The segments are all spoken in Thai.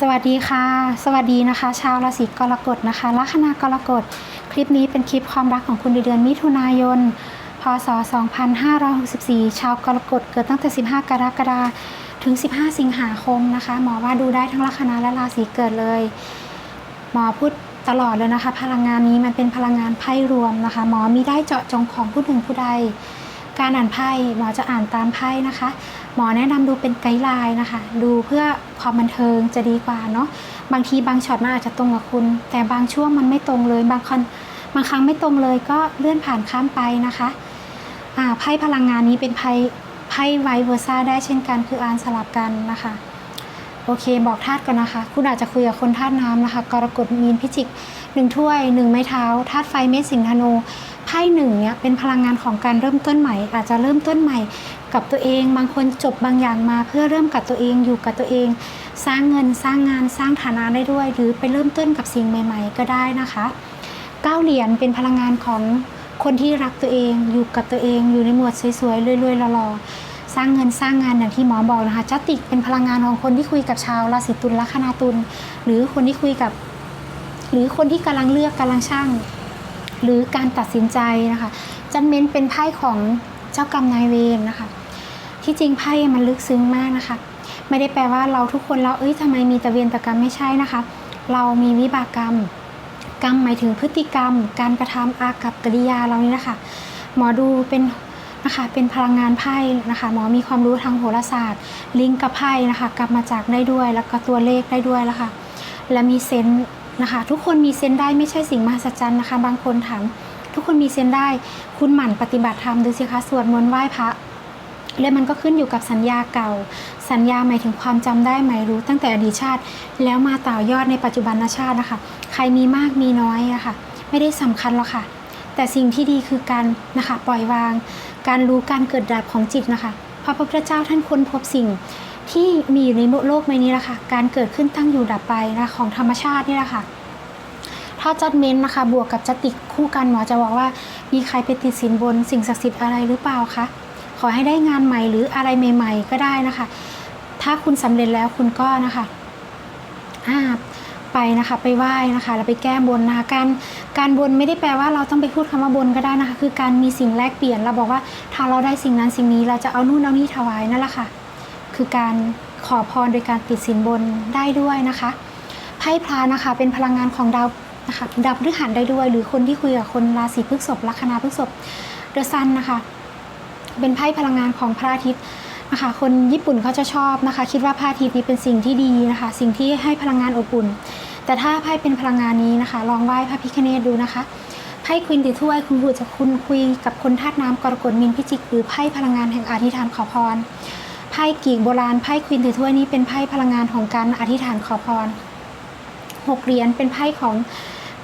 สวัสดีค่ะ สวัสดีนะคะ ชาวราศีกรกฎนะคะลัคนากรกฎ คลิปนี้เป็นคลิปความรักของคุณในเดือนมิถุนายน พศ 2564 ชาวกรกฎเกิดตั้งแต่ 15 กรกฎาคมถึง 15 สิงหาคมนะคะ หมอว่าดูได้ทั้งลัคนาและราศีเกิดเลย หมอพูดตลอดเลยนะคะ พลังงานนี้มันเป็นพลังงานไพ่รวมนะคะ หมอมีได้เจาะจงของผู้หนึ่งผู้ใด การอ่านไพ่หมอจะอ่านตามไพ่นะคะ หมอแนะนำดูเป็นไกด์ไลน์นะคะ ดูเพื่อความบันเทิงจะดีกว่าเนาะบางทีบางช็อตมันอาจจะตรงกับคุณ แต่บางช่วงมันไม่ตรงเลยบางครั้งบางครั้งไม่ตรงเลยก็เลื่อนผ่านข้ามไปนะคะไพ่พลังงานนี้เป็นไพ่ไพ่ไวเวอร์ซ่าได้เช่นกัน คืออ่านสลับกันนะคะโอเคบอกธาตุกันนะคะ คุณอาจจะคุยกับคนธาตุน้ำนะคะ กรกฎมีนพิจิกหนึ่งถ้วยหนึ่งไม้เท้าธาตุไฟเมษสิงธนู ไพ่หนึ่งเนี่ยเป็นพลังงานของการเริ่มต้นใหม่ อาจจะเริ่มต้นใหม่กับตัวเอง บางคนจบบางอย่างมาเพื่อเริ่มกับตัวเองอยู่กับตัวเอง สร้างเงินสร้างงานสร้างฐานะได้ด้วย หรือไปเริ่มต้นกับสิ่งใหม่ ๆ ก็ได้นะคะเก้าเหรียญเป็นพลังงานของคนที่รักตัวเองอยู่กับตัวเองอยู่ในหมวดสวยๆรวยๆหล่อๆสร้างเงินสร้างงานอย่างที่หมอบอกนะคะจัตติกเป็นพลังงานของคนที่คุยกับชาวราศีตุลลัคนาตุลหรือคนที่คุยกับ หรือคนที่กำลังเลือกกำลังช่าง หรือการตัดสินใจนะคะจันเม้นเป็นไพ่ของเจ้ากรรมนายเวรนะคะ ที่จริงไพ่มันลึกซึ้งมากนะคะ ไม่ได้แปลว่าเราทุกคนเราเอ้ยทำไมมีต่เวรแต่กรรมไม่ใช่นะคะ เรามีวิบากกรรม กรรมหมายถึงพฤติกรรม การกระทำอากับกิริยาเรานี่นะคะ หมอดูเป็นนะคะเป็นพลังงานไพ่นะคะหมอมีความรู้ทางโหราศาสตร์ ลิงก์กับไพ่นะคะ กลับมาจากได้ด้วยแล้วก็ตัวเลขได้ด้วยแล้วค่ะและมีเซนส์ นะคะ ทุกคนมีเซนได้ไม่ใช่สิ่งมหัศจรรย์นะคะ บางคนถามทุกคนมีเซนได้ คุณหมั่นปฏิบัติธรรมดูสิคะสวดมนต์ไหว้พระและมันก็ขึ้นอยู่กับสัญญาเก่า สัญญาหมายถึงความจำได้หมายรู้ตั้งแต่อดีตชาติ แล้วมาต่อยอดในปัจจุบันชาตินะคะ ใครมีมากมีน้อยอะค่ะไม่ได้สำคัญหรอกค่ะ แต่สิ่งที่ดีคือการนะคะปล่อยวาง การรู้การเกิดดับของจิตนะคะ พระพุทธเจ้าท่านค้นพบสิ่ง ที่มีอยู่ในโลกใบนี้ละค่ะ การเกิดขึ้นตั้งอยู่ดับไปนะของธรรมชาตินี่แหละค่ะ ถ้าจัดเม้นนะคะ บวกกับจัดติกคู่กันหมอจะบอกว่า มีใครไปติดสินบนสิ่งศักดิ์สิทธิ์อะไรหรือเปล่าคะขอให้ได้งานใหม่หรืออะไรใหม่ ๆ ก็ได้นะคะ ถ้าคุณสำเร็จแล้วคุณก็นะคะอ่าไปนะคะ ไปไหว้นะคะแล้วไปแก้บนนะคะการการบนไม่ได้แปลว่าเราต้องไปพูดคำว่าบนก็ได้นะคะ คือการมีสิ่งแลกเปลี่ยนเราบอกว่าถ้าเราได้สิ่งนั้นสิ่งนี้เราจะเอานู่นเอานี่ถวายนั่นแหละค่ะ คือการขอพรโดยการติดสินบนได้ด้วยนะคะไพ่พลานะคะเป็นพลังงานของดาวนะคะดาวพฤหัสได้ด้วย หรือคนที่คุยกับคนราศีพฤษภลัคนาพฤษภเดอะซันนะคะ เป็นไพ่พลังงานของพระอาทิตย์นะคะ คนญี่ปุ่นเขาจะชอบนะคะ คิดว่าพระอาทิตย์นี้เป็นสิ่งที่ดีนะคะ สิ่งที่ให้พลังงานอบอุ่น แต่ถ้าไพ่เป็นพลังงานนี้นะคะ ลองไหว้พระพิคเนตดูนะคะไพ่ควินติถ้วยคุณบุจะคุณคุยกับคนธาตุน้ำกรกฎมินพิจิก หรือไพ่พลังงานแห่งอธิษฐานขอพร ไพ่กีกโบราณไพ่ควินติถ้วยนี้เป็นไพ่พลังงานของการอธิษฐานขอพรหกเหรียญเป็นไพ่ของ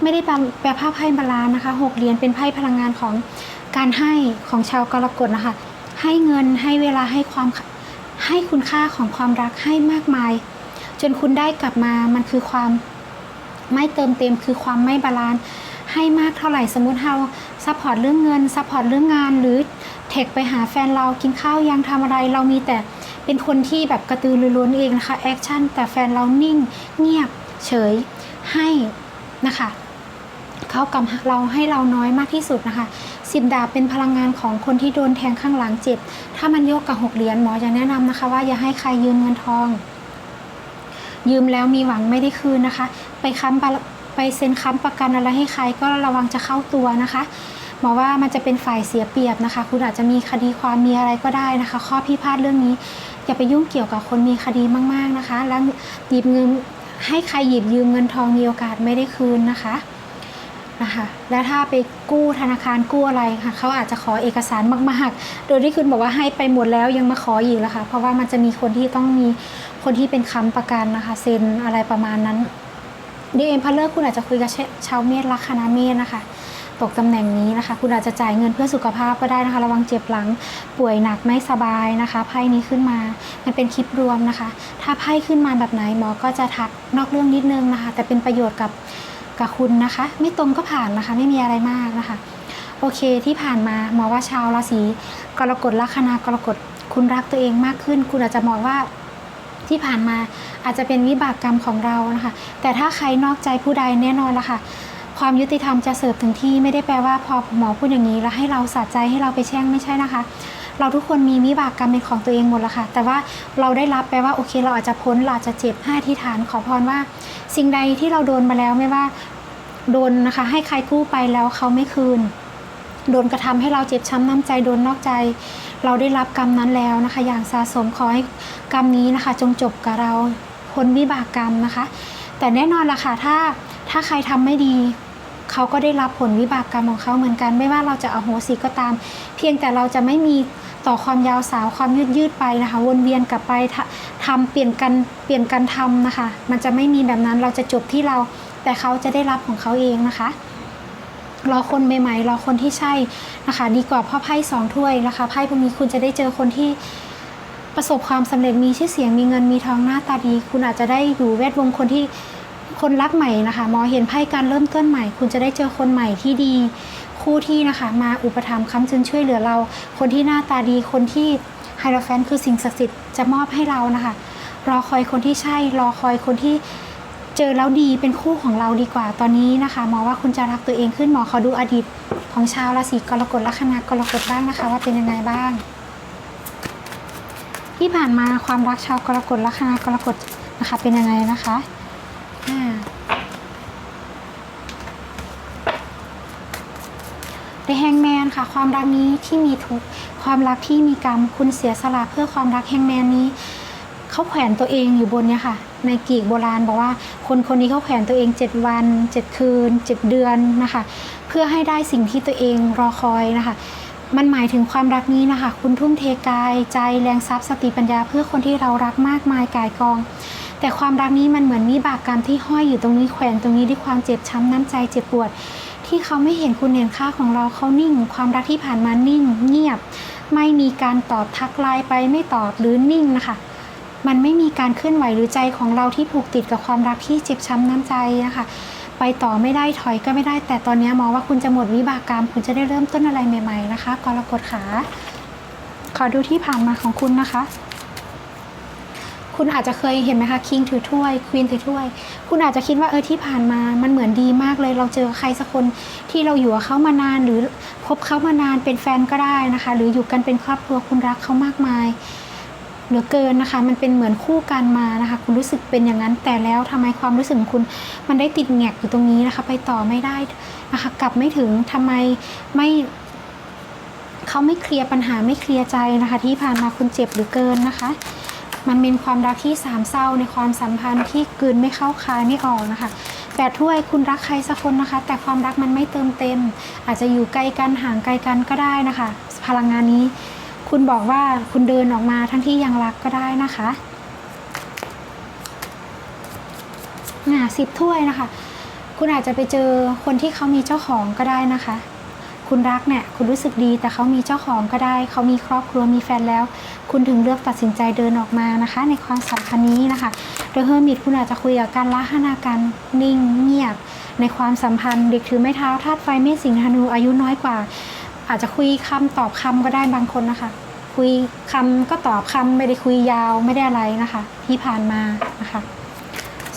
ไม่ได้แปลภาพไพ่บาลานนะคะหกเหรียญเป็นไพ่พลังงานของการให้ของชาวกรกฎนะคะ ให้เงินให้เวลาให้ความให้คุณค่าของความรักให้มากมาย จนคุณได้กลับมามันคือความไม่เติมเต็มคือความไม่บาลานซ์ให้มากเท่าไหร่สมมติเรา ซัพพอร์ตเรื่องเงินซัพพอร์ตเรื่องงาน หรือเทคไปหาแฟนเรากินข้าวยังทำอะไรเรามีแต่เป็นคนที่แบบกระตือรือร้นเองนะคะแอคชั่นแต่แฟนเรานิ่งเงียบเฉยให้นะคะเขากับเราให้เราน้อยมากที่สุดนะคะสิบดาบเป็นพลังงานของคนที่โดนแทงข้างหลังเจ็บ ถ้ามันโยกกับหกเหรียญหมอจะแนะนำนะคะ ว่าอย่าให้ใครยืมเงินทอง ยืมแล้วมีหวังไม่ได้คืนนะคะ ไปค้ำ ไปเซ็นค้ำประกันอะไรให้ใครก็ระวังจะเข้าตัวนะคะหมอว่ามันจะเป็นฝ่ายเสียเปรียบนะคะ คุณอาจจะมีคดีความมีอะไรก็ได้นะคะ ข้อพิพาทเรื่องนี้ อย่าไปยุ่งเกี่ยวกับคนมีคดีมาก ๆนะคะ แล้วหยิบเงินให้ใครหยิบยืมเงินทองมีโอกาสไม่ได้คืนนะคะนะคะและถ้าไปกู้ธนาคารกู้อะไรค่ะเขาอาจจะขอเอกสารมากๆ โดยที่คุณบอกว่าให้ไปหมดแล้วยังมาขออีกแล้วค่ะเพราะว่ามันจะมีคนที่ต้องมีคนที่เป็นค้ำประกันนะคะเซ็นอะไรประมาณนั้น ดีเอ็มพัลเลอร์คุณอาจจะคุยกับชาวเมษลัคนาเมษนะคะตกตำแหน่งนี้นะคะ คุณอาจจะจ่ายเงินเพื่อสุขภาพก็ได้นะคะ ระวังเจ็บหลังป่วยหนักไม่สบายนะคะไพ่นี้ขึ้นมา มันเป็นคลิปรวมนะคะ ถ้าไพ่ขึ้นมาแบบไหนหมอก็จะทักนอกเรื่องนิดนึงนะคะ แต่เป็นประโยชน์กับกับคุณนะคะ ไม่ตรงก็ผ่านนะคะ ไม่มีอะไรมากนะคะ โอเคที่ผ่านมาหมอว่าชาวราศีกรกฎลัคนากรกฎคุณรักตัวเองมากขึ้น คุณอาจจะมองว่า ที่ผ่านมาอาจจะเป็นวิบากกรรมของเรานะคะ แต่ถ้าใครนอกใจผู้ใดแน่นอนละค่ะ ความยุติธรรมจะเสิร์ฟถึงที่ไม่ได้แปลว่าพอหมอพูดอย่างนี้ แล้วให้เราสะใจให้เราไปแช่งไม่ใช่นะคะ เราทุกคนมีวิบากกรรมเป็นของตัวเองหมดล้วค่ะ แต่ว่าเราได้รับแปลว่าโอเค เราอาจจะพ้นเราอาจจะเจ็บให้อธิษฐานขอพรว่า สิ่งใดที่เราโดนมาแล้วไม่ว่าโดนนะคะ ให้ใครกู้ไปแล้วเขาไม่คืนโดนกระทำให้เราเจ็บช้ำน้ำใจโดนนอกใจ เราได้รับกรรมนั้นแล้วนะคะ อย่างสะสมขอให้กรรมนี้นะคะ จงจบกับเราพ้นวิบากกรรมนะคะ แต่แน่นอนละค่ะถ้าถ้าใครทำไม่ดีเขาก็ได้รับผลวิบากกรรมของเขาเหมือนกัน ไม่ว่าเราจะอโหสิก็ตาม เพียงแต่เราจะไม่มีต่อความยาวสาวความยืดยืดไปนะคะ วนเวียนกลับไปทะทำเปลี่ยนกันเปลี่ยนกันทำนะคะ มันจะไม่มีแบบนั้นเราจะจบที่เรา แต่เขาจะได้รับของเขาเองนะคะ รอคนใหม่ๆ รอคนที่ใช่นะคะ ดีกว่าพ่อไพ่สองถ้วยนะคะไพ่พวกนี้คุณจะได้เจอคนที่ประสบความสำเร็จมีชื่อเสียงมีเงินมีทองหน้าตาดี คุณอาจจะได้อยู่แวดวงคนที่คนรักใหม่นะคะมองเห็นไพ่การเริ่มต้นใหม่ คุณจะได้เจอคนใหม่ที่ดี คู่ที่นะคะมาอุปถัมภ์ค้ำจุนช่วยเหลือเรา คนที่หน้าตาดีคนที่ไฮโรแฟนคือสิ่งศักดิ์สิทธิ์จะมอบให้เรานะคะ รอคอยคนที่ใช่ รอคอยคนที่ เจอแล้วดีเป็นคู่ของเราดีกว่า ตอนนี้นะคะหมอว่าคุณจะรักตัวเองขึ้นหมอขอดูอดีตของชาวราศีกรกฎลัคนากรกฎบ้างนะคะ ว่าเป็นยังไงบ้าง ที่ผ่านมาความรักชาวกรกฎลัคนากรกฎนะคะเป็นยังไงนะคะอ่าได้แฮงแมนค่ะ ความรักนี้ที่มีทุกความรักที่มีกรรม คุณเสียสละเพื่อความรักแฮงแมนนี้ เขาแขวนตัวเองอยู่บนเนี่ยค่ะ ในกีกโบราณบอกว่า คนคนนี้เขาแขวนตัวเอง 7 วัน 7 คืน 7 เดือนนะคะ เพื่อให้ได้สิ่งที่ตัวเองรอคอยนะคะ มันหมายถึงความรักนี้นะคะ คุณทุ่มเทกาย ใจแรงทรัพย์สติปัญญา เพื่อคนที่เรารักมากมายกายกอง แต่ความรักนี้มันเหมือนมีบากกรรมที่ห้อยอยู่ตรงนี้แขวนตรงนี้ด้วยความเจ็บช้ำน้ำใจเจ็บปวด ที่เขาไม่เห็นคุณเห็นค่าของเราเขานิ่ง ความรักที่ผ่านมานิ่ง เงียบไม่มีการตอบทักไลน์ไปไม่ตอบหรือนิ่งนะคะ มันไม่มีการเคลื่อนไหวหรือใจของเราที่ผูกติดกับความรักที่เจ็บช้ำน้ำใจนะคะไปต่อไม่ได้ถอยก็ไม่ได้ แต่ตอนนี้มองว่าคุณจะหมดวิบากกรรม คุณจะได้เริ่มต้นอะไรใหม่ ๆ นะคะกรกฎขา ขอดูที่ผ่านมาของคุณนะคะ คุณอาจจะเคยเห็นไหมคะคิงถือถ้วยควีนถือถ้วย คุณอาจจะคิดว่าเออที่ผ่านมามันเหมือนดีมากเลย เราเจอใครสักคนที่เราอยู่กับเขามานานหรือพบเขามานานเป็นแฟนก็ได้นะคะ หรืออยู่กันเป็นครอบครัวคุณรักเขามากมาย เหลือเกินนะคะ มันเป็นเหมือนคู่กันมานะคะ คุณรู้สึกเป็นอย่างนั้นแต่แล้วทำไมความรู้สึกของคุณมันได้ติดแงกอยู่ตรงนี้นะคะ ไปต่อไม่ได้นะคะ กลับไม่ถึงทำไมไม่เขาไม่เคลียร์ปัญหาไม่เคลียร์ใจนะคะ ที่ผ่านมาคุณเจ็บเหรือเกินนะคะ มันเป็นความรักที่สามเศร้าในความสัมพันธ์ที่กืนไม่เข้าคายไม่ออกนะคะแปดถ้วยคุณรักใครสักคนนะคะ แต่ความรักมันไม่เติมเต็ม อาจจะอยู่ไกลกันห่างไกลกันก็ได้นะคะ พลังงานนี้ คุณบอกว่าคุณเดินออกมาทั้งที่ยังรักก็ได้นะคะน่ะสิบถ้วยนะคะ คุณอาจจะไปเจอคนที่เขามีเจ้าของก็ได้นะคะ คุณรักเนี่ยคุณรู้สึกดีแต่เขามีเจ้าของก็ได้ เขามีครอบครัวมีแฟนแล้ว คุณถึงเลือกตัดสินใจเดินออกมานะคะ ในความสัมพันธ์นี้นะคะโดยเฮอร์มิตคุณอาจจะคุยกับการละหนาการนิ่งเงียบ ในความสัมพันธ์ เด็กถือไม้เท้าธาตุไฟเมษสิงห์ธนูอายุน้อยกว่า อาจจะคุยคำตอบคำก็ได้บางคนนะคะ คุยคำก็ตอบคำไม่ได้คุยยาวไม่ได้อะไรนะคะ ที่ผ่านมานะคะ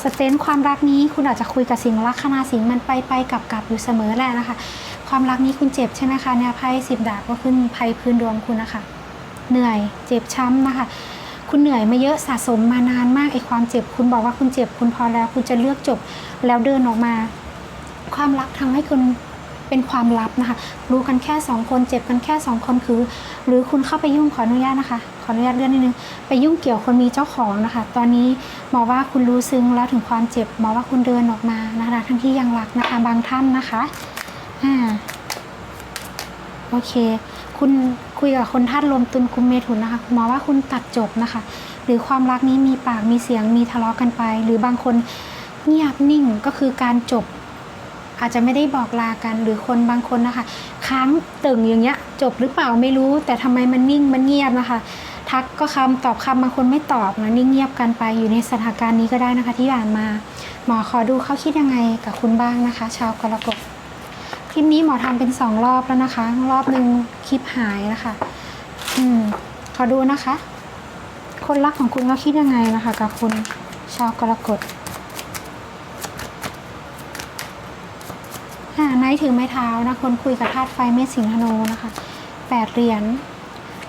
สเตนความรักนี้คุณอาจจะคุยกับสิ่งลักคนาสิ่งมันไปไปกลับกลับอยู่เสมอแหละนะคะ ความรักนี้คุณเจ็บใช่ไหมคะเนี่ยไพ่สิบดาบก็ขึ้นไพ่พื้นดวงคุณนะคะเหนื่อยเจ็บช้ำนะคะ คุณเหนื่อยมาเยอะสะสมมานานมากไอความเจ็บ คุณบอกว่าคุณเจ็บคุณพอแล้ว คุณจะเลือกจบแล้วเดินออกมา ความรักทำให้คุณ เป็นความลับนะคะ รู้กันแค่สองคนเจ็บกันแค่สองคนคือ หรือคุณเข้าไปยุ่งขออนุญาตนะคะ ขออนุญาตเลื่อนนิดนึงไปยุ่งเกี่ยวคนมีเจ้าของนะคะ ตอนนี้หมอว่าคุณรู้ซึ้งแล้วถึงความเจ็บหมอว่าคุณเดินออกมานะคะ ทั้งที่ยังรักนะคะบางท่านนะคะอ่าโอเค คุณคุยกับคนธาตุลมตุลกุมเมถุนนะคะหมอว่าคุณตัดจบนะคะ หรือความรักนี้มีปากมีเสียงมีทะเลาะกันไป หรือบางคนเงียบนิ่งก็คือการจบ อาจจะไม่ได้บอกลากันหรือคนบางคนนะคะ ค้างตึงอย่างเงี้ย จบหรือเปล่าไม่รู้ แต่ทำไมมันนิ่งมันเงียบนะคะ ทักก็คำตอบคำบางคนไม่ตอบนะนิ่งเงียบกันไปอยู่ในสถานการณ์นี้ก็ได้นะคะ ที่ผ่านมา หมอขอดูเขาคิดยังไงกับคุณบ้างนะคะ ชาวกรกฎคลิปนี้หมอทำเป็นสองรอบแล้วนะคะ รอบหนึ่งคลิปหายนะคะ อืม ขอดูนะคะ คนรักของคุณก็คิดยังไงนะคะ กับคุณชาวกรกฎ อ่าไนท์ถือไม้เท้านะคนคุยกับธาตุไฟเมษสิงห์ธนูนะคะแปดเหรียญ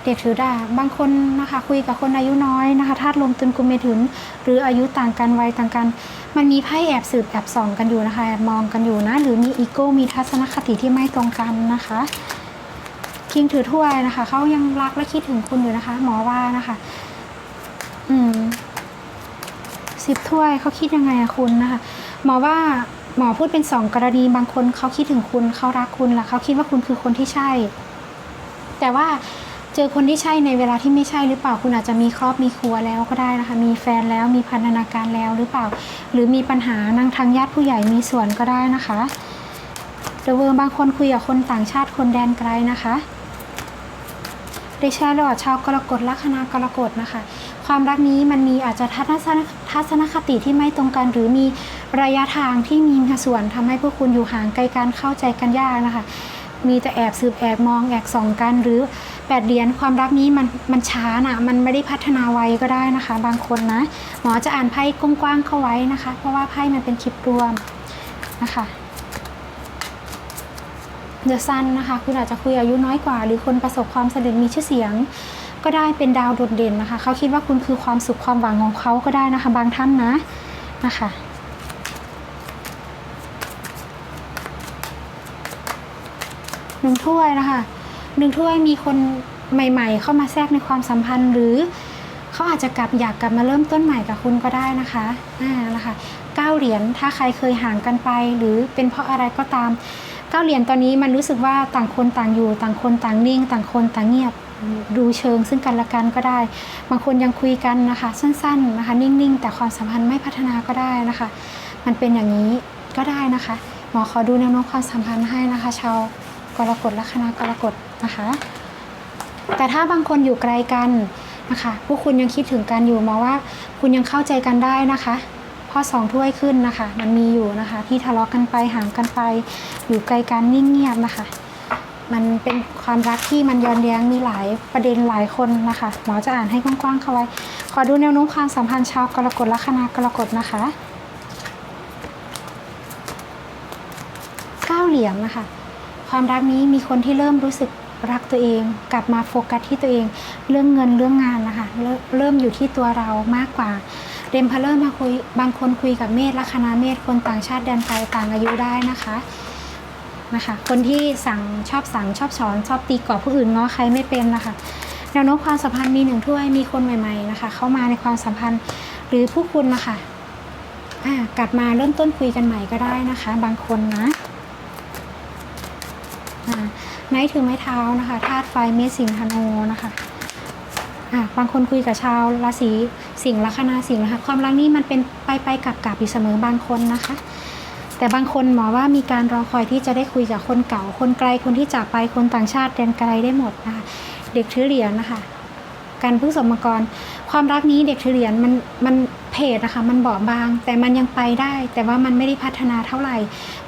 เด็กถือดาบบางคนนะคะ คุยกับคนอายุน้อยนะคะธาตุลมตุลกุมเมถุนหรืออายุต่างกันวัยต่างกัน มันมีไพ่แอบสืบแอบส่องกันอยู่นะคะแอบมองกันอยู่นะหรือมีอีโก้มีทัศนคติที่ไม่ตรงกันนะคะคิงถือถ้วยนะคะ เขายังรักและคิดถึงคุณอยู่นะคะ หมอว่านะคะ อืมสิบถ้วยเขาคิดยังไงอะคุณนะคะ หมอว่า หมอพูดเป็นสองกรณีบางคนเขาคิดถึงคุณเขารักคุณและเขาคิดว่าคุณคือคนที่ใช่ แต่ว่าเจอคนที่ใช่ในเวลาที่ไม่ใช่หรือเปล่าคุณอาจจะมีครอบมีครัวแล้วก็ได้นะคะ มีแฟนแล้วมีพันธนาการแล้วหรือเปล่า หรือมีปัญหานางทางญาติผู้ใหญ่มีส่วนก็ได้นะคะเดเวอร์บางคนคุยกับคนต่างชาติคนแดนไกลนะคะเดชาลอชาวกรกฎลัคนากรกฎนะคะ ความรักนี้มันมีอาจจะทัศน ทัศนคติที่ไม่ตรงกัน หรือมีระยะทางที่มีส่วนทำให้พวกคุณอยู่ห่างไกลกันเข้าใจกันยากนะคะ มีแต่แอบสืบแอบมองแอบส่องกันหรือแปดเหรียญความรักนี้มันมันช้าน่ะมันไม่ได้พัฒนาไวก็ได้นะคะ บางคนนะ หมอจะอ่านไพ่กว้างๆเข้าไว้นะคะ เพราะว่าไพ่มันเป็นคลิปรวมนะคะเดอะซันนะคะ คุณอาจจะคุยอายุน้อยกว่า หรือคนประสบความสำเร็จมีชื่อเสียง ก็ได้เป็นดาวโดดเด่นนะคะ เขาคิดว่าคุณคือความสุขความหวังของเขาก็ได้นะคะ บางท่านนะนะคะหนึ่งถ้วยนะคะหนึ่งถ้วยมีคนใหม่ ๆ เข้ามาแทรกในความสัมพันธ์หรือเขาอาจจะกลับอยากกลับมาเริ่มต้นใหม่กับคุณก็ได้นะคะอ่านะคะเก้าเหรียญถ้าใครเคยห่างกันไป หรือเป็นเพราะอะไรก็ตามเก้าเหรียญตอนนี้มันรู้สึกว่าต่างคนต่างอยู่ ต่างคนต่างนิ่ง ต่างคนต่างเงียบ ดูเชิงซึ่งกันและกันก็ได้ บางคนยังคุยกันนะคะ สั้นๆนะคะ นิ่งๆ แต่ความสัมพันธ์ไม่พัฒนาก็ได้นะคะ มันเป็นอย่างนี้ก็ได้นะคะหมอขอดูแนวโน้มความสัมพันธ์ให้นะคะ ชาวกรกฎละคณะกรกฎนะคะ แต่ถ้าบางคนอยู่ไกลกันนะคะพวกคุณยังคิดถึงกันอยู่มาว่า คุณยังเข้าใจกันได้นะคะพราะสองถ้วยขึ้นนะคะ มันมีอยู่นะคะ ที่ทะเลาะกันไปห่างกันไป อยู่ไกลกันนิ่งเงียบนะคะ มันเป็นความรักที่มันย้อนแย้งมีหลายประเด็นหลายคนนะคะหมอจะอ่านให้กว้างๆเข้าไว้ ขอดูแนวโน้มความสัมพันธ์ชาวกรกฎและคณะกรกฎนะคะก้าเหรียญนะคะ ความรักนี้มีคนที่เริ่มรู้สึกรักตัวเอง กลับมาโฟกัสที่ตัวเอง เรื่องเงินเรื่องงานนะคะเริ่มเริ่มอยู่ที่ตัวเรามากกว่าเดมพาเลอร์มาคุยบางคนคุยกับเมธและคณะเมธคนต่างชาติแดนไกลต่างอายุได้นะคะ นะคะ คนที่สั่งชอบสั่งชอบสอนชอบตีกรอบผู้อื่นง้อใครไม่เป็นนะคะแนวโน้มความสัมพันธ์มีหนึ่งถ้วยมีคนใหม่ๆนะคะ เข้ามาในความสัมพันธ์หรือผู้คุณนะคะกลับมาเริ่มต้นคุยกันใหม่ก็ได้นะคะ บางคนนะไนท์ถือไม้เท้านะคะธาตุไฟเมษสิงห์ธนูนะคะอะบางคนคุยกับชาวราศีสิงห์ลัคนาสิงห์นะคะ ความรักนี้มันเป็นไปไปกลับกลับอยู่เสมอบางคนนะคะ แต่บางคนหมอว่ามีการรอคอยที่จะได้คุยกับคนเก่า คนไกลคนที่จากไปคนต่างชาติแดนไกลได้หมดนะคะเด็กถือเหรียญนะคะการพึ่งสมกร ความรักนี้เด็กถือเหรียญมันมันเพจนะคะมันเบาบาง แต่มันยังไปได้ แต่ว่ามันไม่ได้พัฒนาเท่าไหร่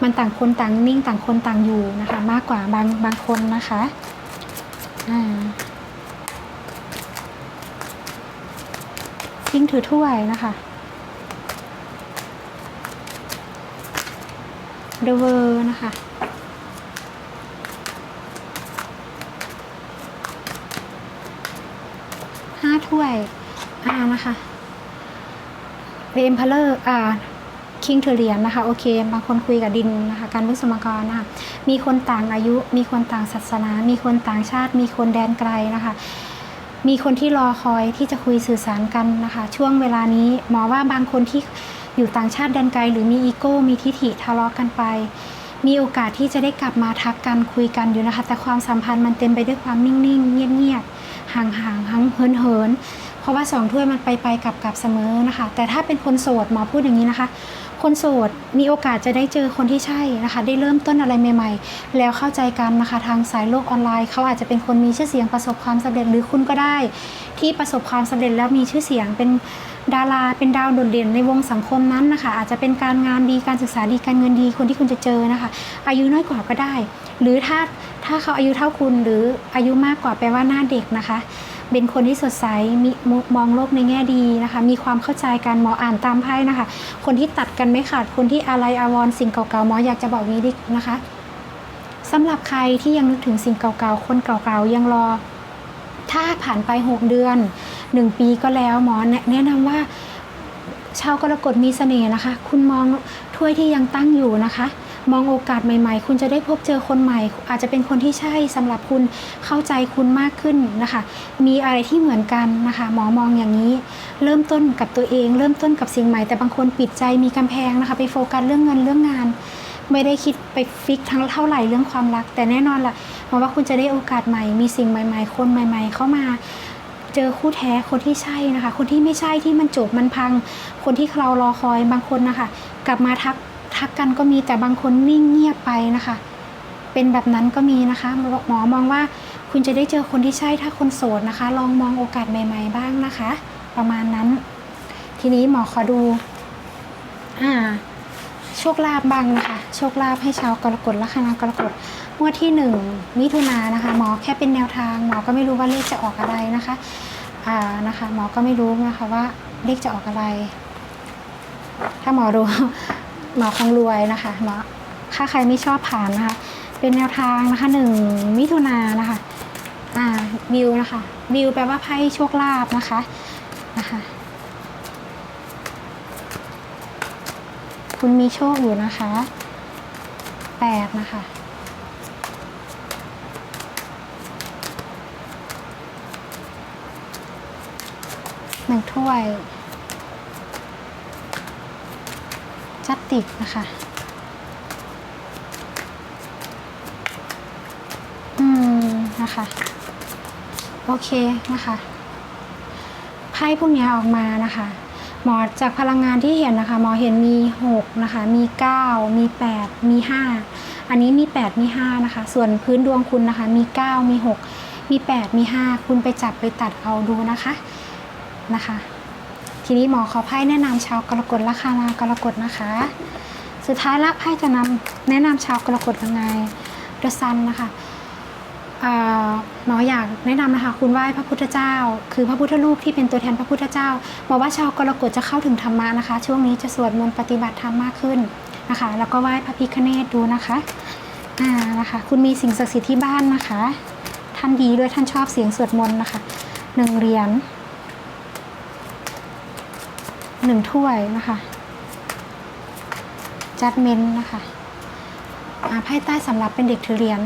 มันต่างคนต่างนิ่งต่างคนต่างอยู่นะคะ มากกว่าบางบางคนนะคะอ่ายิ่งถือถ้วยนะคะ เดเวอร์นะคะ ห้าถ้วย อ่านะคะเรมพลเลอร์อ่าคิงเทเรียนนะคะ โอเค บางคนคุยกับดินนะคะ การวิศวกรนะคะมีคนต่างอายุ มีคนต่างศาสนา มีคนต่างชาติ มีคนแดนไกลนะคะ มีคนที่รอคอยที่จะคุยสื่อสารกันนะคะ ช่วงเวลานี้ หมอว่าบางคนที่ อยู่ต่างชาติแดนไกล หรือมีอีโก้ มีทิฐิทะเลาะกันไป มีโอกาสที่จะได้กลับมาทักกันคุยกันอยู่นะคะ แต่ความสัมพันธ์มันเต็มไปด้วยความนิ่งๆ เงียบๆห่างๆหังเหินเหินเพราะว่าสองถ้วยมันไปไปกลับกลับเสมอนะคะ แต่ถ้าเป็นคนโสดหมอพูดอย่างนี้นะคะ คนโสดมีโอกาสจะได้เจอคนที่ใช่นะคะ ได้เริ่มต้นอะไรใหม่ ๆ แล้วเข้าใจกันนะคะ ทางสายโลกออนไลน์เขาอาจจะเป็นคนมีชื่อเสียงประสบความสำเร็จหรือคุณก็ได้ ที่ประสบความสำเร็จแล้วมีชื่อเสียงเป็นดาราเป็นดาวโดดเด่นในวงสังคมนั้นนะคะ อาจจะเป็นการงานดีการศึกษาดีการเงินดีคนที่คุณจะเจอนะคะ อายุน้อยกว่าก็ได้ หรือถ้าถ้าเขาอายุเท่าคุณหรืออายุมากกว่าแปลว่าหน้าเด็กนะคะ เป็นคนที่สดใสมีมองโลกในแง่ดีนะคะ มีความเข้าใจกันหมออ่านตามไพ่นะคะ คนที่ตัดกันไม่ขาดคนที่อะไรอาวรสิ่งเก่าๆหมออยากจะบอกวีดิกนะคะสำหรับใครที่ยังนึกถึงสิ่งเก่าๆคนเก่าๆยังรอ ถ้าผ่านไป 6 เดือน 1 ปีก็แล้วหมอแนะนำว่าชาวกรกฎมีเสน่ห์นะคะ คุณมองถ้วยที่ยังตั้งอยู่นะคะ มองโอกาสใหม่ ๆ คุณจะได้พบเจอคนใหม่ อาจจะเป็นคนที่ใช่สำหรับคุณเข้าใจคุณมากขึ้นนะคะ มีอะไรที่เหมือนกันนะคะ หมอมองอย่างนี้ เริ่มต้นกับตัวเอง เริ่มต้นกับสิ่งใหม่ แต่บางคนปิดใจมีกำแพงนะคะ ไปโฟกัสเรื่องเงินเรื่องงาน ไม่ได้คิดไปฟิกทั้งเท่าไหร่เรื่องความรัก แต่แน่นอนล่ะหมอว่าคุณจะได้โอกาสใหม่ มีสิ่งใหม่ ๆ คนใหม่ ๆ เข้ามาเจอคู่แท้คนที่ใช่นะคะ คนที่ไม่ใช่ที่มันจบมันพัง คนที่เรารอคอยบางคนนะคะ กลับมาทักทักกันก็มีแต่บางคนนิ่งเงียบไปนะคะ เป็นแบบนั้นก็มีนะคะหมอมองว่าคุณจะได้เจอคนที่ใช่ถ้าคนโสดนะคะ ลองมองโอกาสใหม่ ๆ บ้างนะคะ ประมาณนั้น ทีนี้หมอขอดูอ่าโชคลาภบ้างนะคะ โชคลาภให้ชาวกรกฎลัคนากรกฎงวดที่หนึ่งมิถุนายนนะคะ หมอแค่เป็นแนวทาง หมอก็ไม่รู้ว่าเลขจะออกอะไรนะคะอ่านะคะหมอก็ไม่รู้นะคะว่าเลขจะออกอะไร ถ้าหมอรู้หมอคงรวยนะคะหมอถ้าใครไม่ชอบผ่านนะคะ เป็นแนวทางนะคะหนึ่งมิถุนายนนะคะอ่าบิวนะคะบิวแปลว่าไพ่โชคลาภนะคะนะคะคุณมีโชคอยู่นะคะ แปดนะคะ หนึ่งถ้วย จัดติกนะคะ อืม นะคะ โอเคนะคะไพ่พวกนี้ออกมานะคะหมอจากพลังงานที่เห็นนะคะ หมอเห็นมี 6 นะคะ มี 9 มี 8 มี 5 อันนี้มี 8 มี 5 นะคะ ส่วนพื้นดวงคุณนะคะ มี 9 มี 6 มี 8 มี 5 คุณไปจับไปตัดเอาดูนะคะนะคะ ทีนี้หมอขอไพ่แนะนำชาวกรกฎราคานากรกฎนะคะ สุดท้ายละไพ่จะนำแนะนำชาวกรกฎยังไงเดอะซันนะคะหมออยากแนะนำนะคะคุณไหว้พระพุทธเจ้า คือพระพุทธรูปที่เป็นตัวแทนพระพุทธเจ้าหมอว่าชาวกรกฎจะเข้าถึงธรรมะนะคะ ช่วงนี้จะสวดมนต์ปฏิบัติธรรมมากขึ้น นะคะ แล้วก็ไหว้พระพิฆเนศดูนะคะอ่านะคะ คุณมีสิ่งศักดิ์สิทธิ์ที่บ้านนะคะ ท่านดีด้วยท่านชอบเสียงสวดมนต์นะคะหนึ่งเหรียญหนึ่งถ้วยนะคะจัดเมนนะคะอ่าไพ่ใต้สำหรับเป็นเด็กถือเหรียญ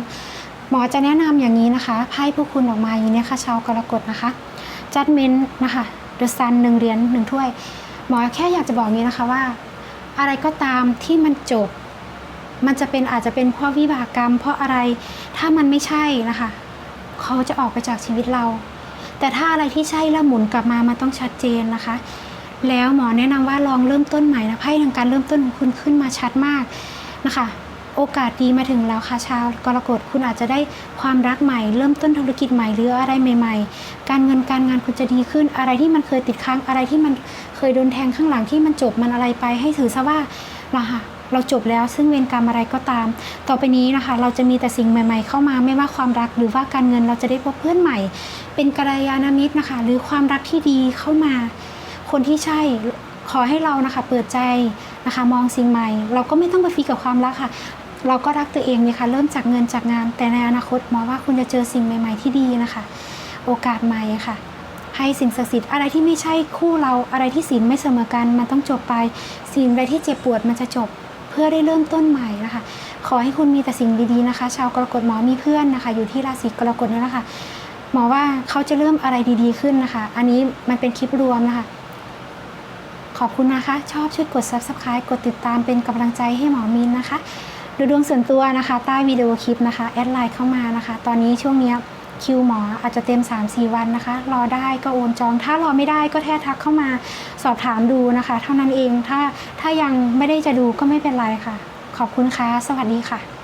หมอจะแนะนำอย่างนี้นะคะไพ่พวกคุณออกมาอย่างนี้ค่ะชาวกรกฎนะคะจัดเมนนะคะเดอะซันหนึ่งเหรียญหนึ่งถ้วย หมอแค่อยากจะบอกอย่างนี้นะคะว่า อะไรก็ตามที่มันจบ มันจะเป็นอาจจะเป็นเพราะวิบากกรรม เพราะอะไรถ้ามันไม่ใช่นะคะ เขาจะออกไปจากชีวิตเรา แต่ถ้าอะไรที่ใช่แล้วหมุนกลับมามันต้องชัดเจนนะคะ แล้วหมอแนะนำว่าลองเริ่มต้นใหม่นะไพ่ทางการเริ่มต้นของคุณขึ้นมาชัดมากนะคะ โอกาสดีมาถึงแล้วค่ะชาวกรกฎคุณอาจจะได้ความรักใหม่ เริ่มต้นธุรกิจใหม่หรืออะไรใหม่ ๆ การเงินการงานคุณจะดีขึ้นอะไรที่มันเคยติดค้างอะไรที่มันเคยโดนแทงข้างหลังที่มันจบมันอะไรไปให้ถือซะว่าเราค่ะเราจบแล้วซึ่งเวรกรรมอะไรก็ตาม ต่อไปนี้นะคะ เราจะมีแต่สิ่งใหม่ ๆ เข้ามาไม่ว่าความรักหรือว่าการเงินเราจะได้พบเพื่อนใหม่ เป็นกัลยาณมิตรนะคะ หรือความรักที่ดีเข้ามา คนที่ใช่ขอให้เรานะคะเปิดใจนะคะ มองสิ่งใหม่ เราก็ไม่ต้องไปฟิกกับความรักค่ะ เราก็รักตัวเองเนี่ยค่ะเริ่มจากเงินจากงาน แต่ในอนาคตหมอว่าคุณจะเจอสิ่งใหม่ ๆที่ดีนะคะ โอกาสใหม่ค่ะ ให้สิ่งศักดิ์สิทธิ์อะไรที่ไม่ใช่คู่เราอะไรที่ศีลไม่เสมอกันมันต้องจบไป สิ่งใดที่เจ็บปวดมันจะจบ เพื่อได้เริ่มต้นใหม่นะคะขอให้คุณมีแต่สิ่งดีๆนะคะ ชาวกรกฎหมอมีเพื่อนนะคะ อยู่ที่ราศีกรกฎนี่แหละค่ะหมอว่าเขาจะเริ่มอะไรดีๆขึ้นนะคะ อันนี้มันเป็นคลิปรวมนะคะ ขอบคุณนะคะ ชอบช่วยกด subscribe กดติดตามเป็นกำลังใจให้หมอมินนะคะ ดูดวงส่วนตัวนะคะ ใต้วิดีโอคลิปนะคะ แอดไลน์เข้ามานะคะ ตอนนี้ช่วงนี้คิวหมออาจจะเต็ม 3-4 วันนะคะ รอได้ก็โอนจอง ถ้ารอไม่ได้ก็แค่ทักเข้ามาสอบถามดูนะคะ เท่านั้นเองถ้าถ้ายังไม่ได้จะดูก็ไม่เป็นไรค่ะ ขอบคุณค่ะ สวัสดีค่ะ